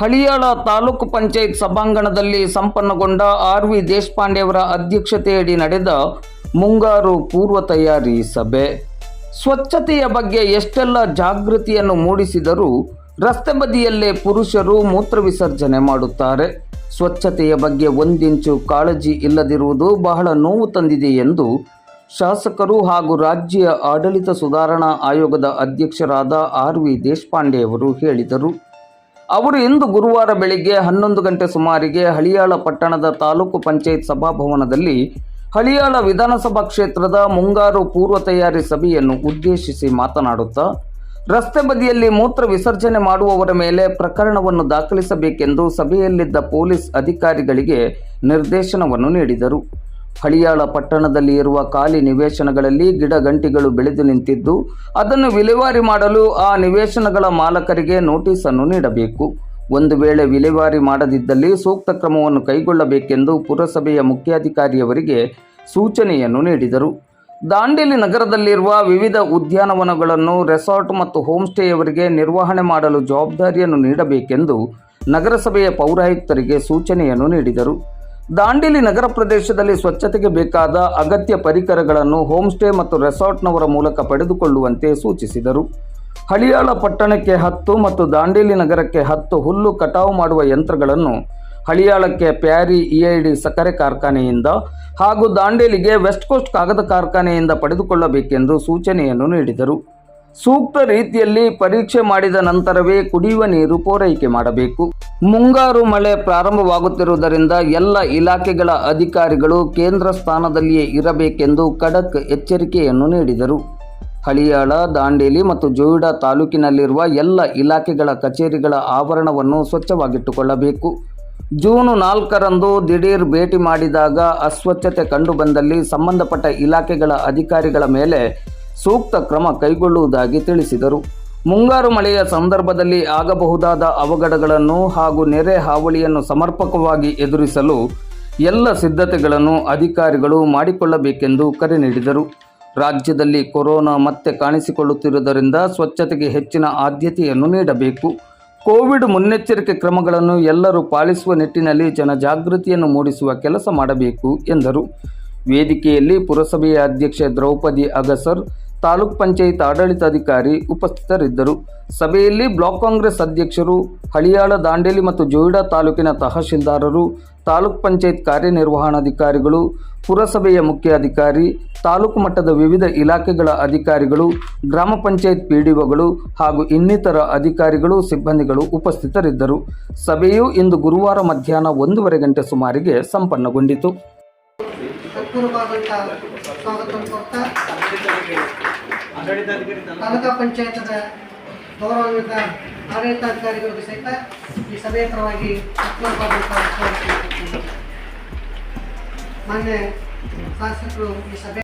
ಹಳಿಯಾಳ ತಾಲೂಕು ಪಂಚಾಯತ್ ಸಭಾಂಗಣದಲ್ಲಿ ಸಂಪನ್ನಗೊಂಡ R V ದೇಶಪಾಂಡೆಯವರ ಅಧ್ಯಕ್ಷತೆಯಡಿ ನಡೆದ ಮುಂಗಾರು ಪೂರ್ವ ತಯಾರಿ ಸಭೆ. ಸ್ವಚ್ಛತೆಯ ಬಗ್ಗೆ ಎಷ್ಟೆಲ್ಲ ಜಾಗೃತಿಯನ್ನು ಮೂಡಿಸಿದರೂ ರಸ್ತೆ ಬದಿಯಲ್ಲೇ ಪುರುಷರು ಮೂತ್ರ ವಿಸರ್ಜನೆ ಮಾಡುತ್ತಾರೆ. ಸ್ವಚ್ಛತೆಯ ಬಗ್ಗೆ ಒಂದಿಂಚು ಕಾಳಜಿ ಇಲ್ಲದಿರುವುದು ಬಹಳ ನೋವು ತಂದಿದೆ ಎಂದು ಶಾಸಕರು ಹಾಗೂ ರಾಜ್ಯ ಆಡಳಿತ ಸುಧಾರಣಾ ಆಯೋಗದ ಅಧ್ಯಕ್ಷರಾದ ಆರ್ ವಿ ದೇಶಪಾಂಡೆಯವರು ಹೇಳಿದರು. ಅವರು ಇಂದು ಗುರುವಾರ ಬೆಳಿಗ್ಗೆ ಹನ್ನೊಂದು ಗಂಟೆ ಸುಮಾರಿಗೆ ಹಳಿಯಾಳ ಪಟ್ಟಣದ ತಾಲೂಕು ಪಂಚಾಯತ್ ಸಭಾಭವನದಲ್ಲಿ ಹಳಿಯಾಳ ವಿಧಾನಸಭಾ ಕ್ಷೇತ್ರದ ಮುಂಗಾರು ಪೂರ್ವ ತಯಾರಿ ಸಭೆಯನ್ನು ಉದ್ದೇಶಿಸಿ ಮಾತನಾಡುತ್ತಾ, ರಸ್ತೆ ಬದಿಯಲ್ಲಿ ಮೂತ್ರ ವಿಸರ್ಜನೆ ಮಾಡುವವರ ಮೇಲೆ ಪ್ರಕರಣವನ್ನು ದಾಖಲಿಸಬೇಕೆಂದು ಸಭೆಯಲ್ಲಿದ್ದ ಪೊಲೀಸ್ ಅಧಿಕಾರಿಗಳಿಗೆ ನಿರ್ದೇಶನವನ್ನು ನೀಡಿದರು. ಹಳಿಯಾಳ ಪಟ್ಟಣದಲ್ಲಿ ಇರುವ ಖಾಲಿ ನಿವೇಶನಗಳಲ್ಲಿ ಗಿಡ ಗಂಟಿಗಳು ಬೆಳೆದು ನಿಂತಿದ್ದು, ಅದನ್ನು ವಿಲೇವಾರಿ ಮಾಡಲು ಆ ನಿವೇಶನಗಳ ಮಾಲಕರಿಗೆ ನೋಟಿಸ್ ಅನ್ನು ನೀಡಬೇಕು. ಒಂದು ವೇಳೆ ವಿಲೇವಾರಿ ಮಾಡದಿದ್ದಲ್ಲಿ ಸೂಕ್ತ ಕ್ರಮವನ್ನು ಕೈಗೊಳ್ಳಬೇಕೆಂದು ಪುರಸಭೆಯ ಮುಖ್ಯಾಧಿಕಾರಿಯವರಿಗೆ ಸೂಚನೆಯನ್ನು ನೀಡಿದರು. ದಾಂಡೇಲಿ ನಗರದಲ್ಲಿರುವ ವಿವಿಧ ಉದ್ಯಾನವನಗಳನ್ನು, ರೆಸಾರ್ಟ್ ಮತ್ತು ಹೋಮ್ ಸ್ಟೇಯವರಿಗೆ ನಿರ್ವಹಣೆ ಮಾಡಲು ಜವಾಬ್ದಾರಿಯನ್ನು ನೀಡಬೇಕೆಂದು ನಗರಸಭೆಯ ಪೌರಾಯುಕ್ತರಿಗೆ ಸೂಚನೆಯನ್ನು ನೀಡಿದರು. ದಾಂಡೇಲಿ ನಗರ ಪ್ರದೇಶದಲ್ಲಿ ಸ್ವಚ್ಛತೆಗೆ ಬೇಕಾದ ಅಗತ್ಯ ಪರಿಕರಗಳನ್ನು ಹೋಮ್ ಸ್ಟೇ ಮತ್ತು ರೆಸಾರ್ಟ್ನವರ ಮೂಲಕ ಪಡೆದುಕೊಳ್ಳುವಂತೆ ಸೂಚಿಸಿದರು. ಹಳಿಯಾಳ ಪಟ್ಟಣಕ್ಕೆ ಹತ್ತು ಮತ್ತು ದಾಂಡೇಲಿ ನಗರಕ್ಕೆ ಹತ್ತು ಹುಲ್ಲು ಕಟಾವು ಮಾಡುವ ಯಂತ್ರಗಳನ್ನು ಹಳಿಯಾಳಕ್ಕೆ ಪ್ಯಾರಿ ಇಐಡಿ ಸಕ್ಕರೆ ಕಾರ್ಖಾನೆಯಿಂದ ಹಾಗೂ ದಾಂಡೇಲಿಗೆ ವೆಸ್ಟ್ ಕೋಸ್ಟ್ ಕಾಗದ ಕಾರ್ಖಾನೆಯಿಂದ ಪಡೆದುಕೊಳ್ಳಬೇಕೆಂದು ಸೂಚನೆಯನ್ನು ನೀಡಿದರು. ಸೂಕ್ತ ರೀತಿಯಲ್ಲಿ ಪರೀಕ್ಷೆ ಮಾಡಿದ ನಂತರವೇ ಕುಡಿಯುವ ನೀರು ಪೂರೈಕೆ ಮಾಡಬೇಕು. ಮುಂಗಾರು ಮಳೆ ಪ್ರಾರಂಭವಾಗುತ್ತಿರುವುದರಿಂದ ಎಲ್ಲ ಇಲಾಖೆಗಳ ಅಧಿಕಾರಿಗಳು ಕೇಂದ್ರ ಸ್ಥಾನದಲ್ಲಿಯೇ ಇರಬೇಕೆಂದು ಖಡಕ್ ಎಚ್ಚರಿಕೆಯನ್ನು ನೀಡಿದರು. ಹಳಿಯಾಳ, ದಾಂಡೇಲಿ ಮತ್ತು ಜೋಯಿಡಾ ತಾಲೂಕಿನಲ್ಲಿರುವ ಎಲ್ಲ ಇಲಾಖೆಗಳ ಕಚೇರಿಗಳ ಆವರಣವನ್ನು ಸ್ವಚ್ಛವಾಗಿಟ್ಟುಕೊಳ್ಳಬೇಕು. ಜೂನ್ ನಾಲ್ಕರಂದು ದಿಢೀರ್ ಭೇಟಿ ಮಾಡಿದಾಗ ಅಸ್ವಚ್ಛತೆ ಕಂಡುಬಂದಲ್ಲಿ ಸಂಬಂಧಪಟ್ಟ ಇಲಾಖೆಗಳ ಅಧಿಕಾರಿಗಳ ಮೇಲೆ ಸೂಕ್ತ ಕ್ರಮ ಕೈಗೊಳ್ಳುವುದಾಗಿ ತಿಳಿಸಿದರು. ಮುಂಗಾರು ಮಳೆಯ ಸಂದರ್ಭದಲ್ಲಿ ಆಗಬಹುದಾದ ಅವಘಡಗಳನ್ನು ಹಾಗೂ ನೆರೆ ಹಾವಳಿಯನ್ನು ಸಮರ್ಪಕವಾಗಿ ಎದುರಿಸಲು ಎಲ್ಲ ಸಿದ್ಧತೆಗಳನ್ನು ಅಧಿಕಾರಿಗಳು ಮಾಡಿಕೊಳ್ಳಬೇಕೆಂದು ಕರೆ ನೀಡಿದರು. ರಾಜ್ಯದಲ್ಲಿ ಕೊರೋನಾ ಮತ್ತೆ ಕಾಣಿಸಿಕೊಳ್ಳುತ್ತಿರುವುದರಿಂದ ಸ್ವಚ್ಛತೆಗೆ ಹೆಚ್ಚಿನ ಆದ್ಯತೆಯನ್ನು ನೀಡಬೇಕು. ಕೋವಿಡ್ ಮುನ್ನೆಚ್ಚರಿಕೆ ಕ್ರಮಗಳನ್ನು ಎಲ್ಲರೂ ಪಾಲಿಸುವ ನಿಟ್ಟಿನಲ್ಲಿ ಜನಜಾಗೃತಿಯನ್ನು ಮೂಡಿಸುವ ಕೆಲಸ ಮಾಡಬೇಕು ಎಂದರು. ವೇದಿಕೆಯಲ್ಲಿ ಪುರಸಭೆಯ ಅಧ್ಯಕ್ಷೆ ದ್ರೌಪದಿ ಅಗಸರ್ ತಾಲೂಕ್ ಪಂಚಾಯತ್ ಆಡಳಿತಾಧಿಕಾರಿ ಉಪಸ್ಥಿತರಿದ್ದರು. ಸಭೆಯಲ್ಲಿ ಬ್ಲಾಕ್ ಕಾಂಗ್ರೆಸ್ ಅಧ್ಯಕ್ಷರು, ಹಳಿಯಾಳ ದಾಂಡೇಲಿ ಮತ್ತು ಜೋಯಿಡಾ ತಾಲೂಕಿನ ತಹಶೀಲ್ದಾರರು, ತಾಲೂಕ್ ಪಂಚಾಯತ್ ಕಾರ್ಯನಿರ್ವಹಣಾಧಿಕಾರಿಗಳು, ಪುರಸಭೆಯ ಮುಖ್ಯಾಧಿಕಾರಿ, ತಾಲೂಕು ಮಟ್ಟದ ವಿವಿಧ ಇಲಾಖೆಗಳ ಅಧಿಕಾರಿಗಳು, ಗ್ರಾಮ ಪಂಚಾಯತ್ ಪಿಡಿಒಗಳು ಹಾಗೂ ಇನ್ನಿತರ ಅಧಿಕಾರಿಗಳು, ಸಿಬ್ಬಂದಿಗಳು ಉಪಸ್ಥಿತರಿದ್ದರು. ಸಭೆಯು ಇಂದು ಗುರುವಾರ ಮಧ್ಯಾಹ್ನ ಒಂದೂವರೆ ಗಂಟೆ ಸುಮಾರಿಗೆ ಸಂಪನ್ನಗೊಂಡಿತು. ಹೃತ್ಪೂರ್ವವಾದಂಥ ಸ್ವಾಗತವನ್ನು ಕೊಡ್ತಾ. ತಾಲೂಕಾ ಪಂಚಾಯತದ ಗೌರವಾನ್ವಿತ ಆಡಳಿತಾಧಿಕಾರಿಗಳಿಗೂ ಸಹಿತ ಈ ಸಭೆಯ ಪರವಾಗಿ ಹೃತ್ಪೂರ್ವವಾದಂಥ ಸ್ವಾಗತ ಮಾನ್ಯ ಶಾಸಕರು ಈ ಸಭೆ